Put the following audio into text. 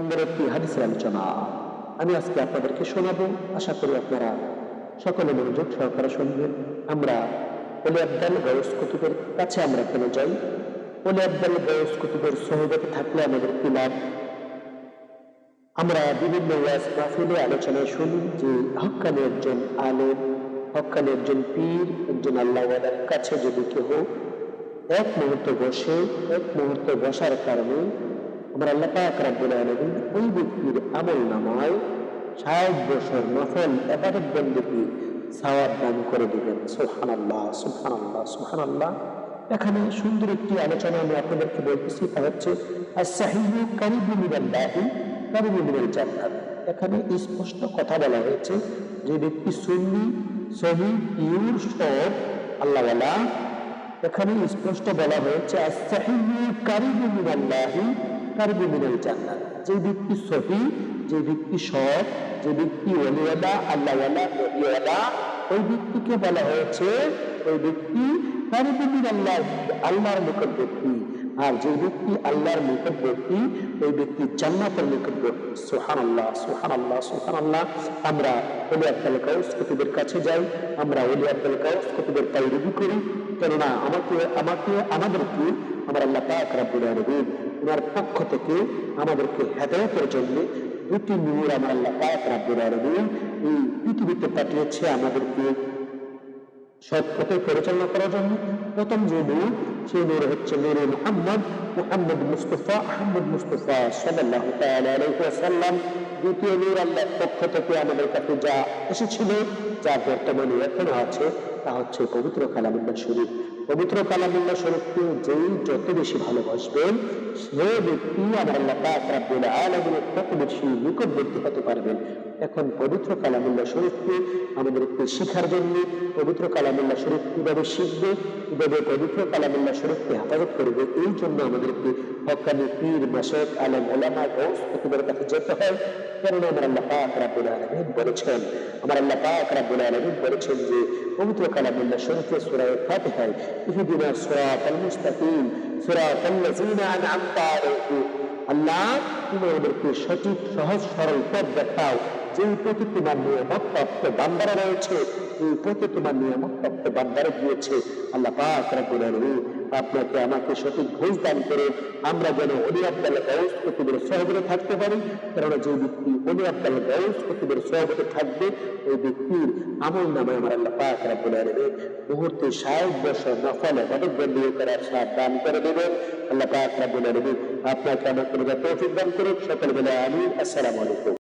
সুন্দর একটি হাদিসের আলোচনা। আমি আজকে আপনাদেরকে শোনাবো। আশা করি আপনারা সকলে মনোযোগ সহকারে শুনবেন। আমরা অলি আব্দাল গয়স কুতুবের কাছে আমরা কেন যাই? অলি আব্দাল গয়স কুতুবের সহবতে থাকলে আমাদের কি লাভ? আমরা বিভিন্ন ওয়াজ মাহফিলে আলোচনায় শুনি যে হক্কানি একজন আলেম হক্কানি একজন পীর, একজন আল্লাহওয়ালার কাছে যদি কেহ এক মুহূর্ত বসে, এক মুহূর্ত বসার কারণে আমার আল্লাহ পাক রাব্বুল আলামিন ওই ব্যক্তির আমল নামায় ষাট বছর নফল এবাদত বন্দী সওয়াব দান করে দিবেন। সুবহানাল্লাহ সুবহানাল্লাহ সুবহানাল্লাহ। এখানে সুন্দর একটি আলোচনা আমি আপনাদেরকে বলতেছি, তা হচ্ছে আস-সাহিহু কারিবু মিনাল্লাহি কারিবু মিনাল জান্নাত এখানে স্পষ্ট কথা বলা হয়েছে যে ব্যক্তি সুন্নি, সহি, পিওর সব আল্লাহওয়ালা এখানে স্পষ্ট বলা হয়েছে আস-সাহিহু কারিবু মিনাল্লাহি কারিবু মিনাল জান্নাত। যে ব্যক্তি সহি যে ব্যক্তি সৎ, যে ব্যক্তি ওলিওয়ালা, আল্লাহওয়ালা নবীওয়ালা ওই ব্যক্তিকে বলা হয়েছে, ওই ব্যক্তি কারিবুমিন আল্লাহ আল্লাহর নিকটবর্তী আর যে ব্যক্তি আল্লাহর নিকটবর্তী ওই ব্যক্তি জান্নাতের নিকটবর্তী সুহান আল্লাহ সুহান আল্লাহ সুহান আল্লাহ আমরা ওলি আব্দুল কাউস কুতুবের কাছে যাই, আমরা ওলি আব্দুল কাউস কুতুবের পাইরুবি করি। কেননা আমাকে আমাকে, আমাদেরকে আমার আল্লাহ পাক রাব্বুল আলামিন ওনার পক্ষ থেকে আমাদেরকে হেদায়েতের জন্য দুটি নূর আমার আল্লাহ পাক রাব্বুল আলামিন এই পৃথিবীতে পাঠিয়েছে আমাদেরকে সৎ পথে পরিচালনা করার জন্য। প্রথম যে নূর, সেই নূর হচ্ছে নূরে মুহাম্মদ মুহাম্মদ মুস্তফা, আহমদ মুস্তফা আলাইহি ওয়াসাল্লাম। দ্বিতীয় নূর আল্লাহর পক্ষ থেকে আমাদের কাছে যা এসেছিল, যা বর্তমানে এখনও আছে, তা হচ্ছে পবিত্র কালামুল্লাহ শরীফ। পবিত্র কালামুল্লাহ স্বরূপকে যেই যত বেশি ভালোবাসবেন, সে ব্যক্তি আমার আল্লাহ তত বেশি নিকটবর্তী হতে পারবেন। এখন পবিত্র কালামুল্লাহ শরীফকে আমাদেরকে শিখার জন্য পবিত্র কালামুল্লাহ শরীফ কীভাবে শিখবে, কীভাবে পবিত্র কালামুল্লাহ শরীফকে হেফাজত করবে, এই জন্য আমাদেরকে হকানি পীর মাসক আলম ওলামা গৌস প্রতিবার কাছে যেতে হয় কেননা আমার আল্লাহ পাক রাব্বুল আলামিন বলেছেন। আমার আল্লাহ পাক রাব্বুল আলামিন বলেছেন যে, পবিত্র কালামুল্লাহ শরীফে সূরা ফাতিহায়, ইহদিনা সিরাতাল মুস্তাকিম, সিরাতাল লাযিনা আন'আমতা আলাইহিম আল্লাহ, তুমি আমাদেরকে সঠিক, সহজ, সরল পথ দেখাও যে পথে তোমার নিয়ামত প্রাপ্ত বান্দারা রয়েছে, এই পথে তোমার প্রাপ্ত বান্দারা দিয়েছে আল্লাহ পাক আলামিন আপনাকে আমাকে সঠিক ঘোষ দান করে আমরা যেন অলি আব্দাল গাউস কুতুবের সহবতে থাকতে পারি। কারণ যে ব্যক্তি অলি আব্দাল গাউস কুতুবের সহবতে থাকবে, ওই ব্যক্তির আমল নামে আমার আল্লাহ পাক রাব্বুল আলামিন মুহূর্তে 60 বছর নফল ইবাদত বন্দী করার সাথ দান করে দেবেন। আল্লাহ পাক রাব্বুল আলামিন আপনাকে আমাকে তৌফিক দান করুন সকল বেলা আমিন। আসসালামু আলাইকুম।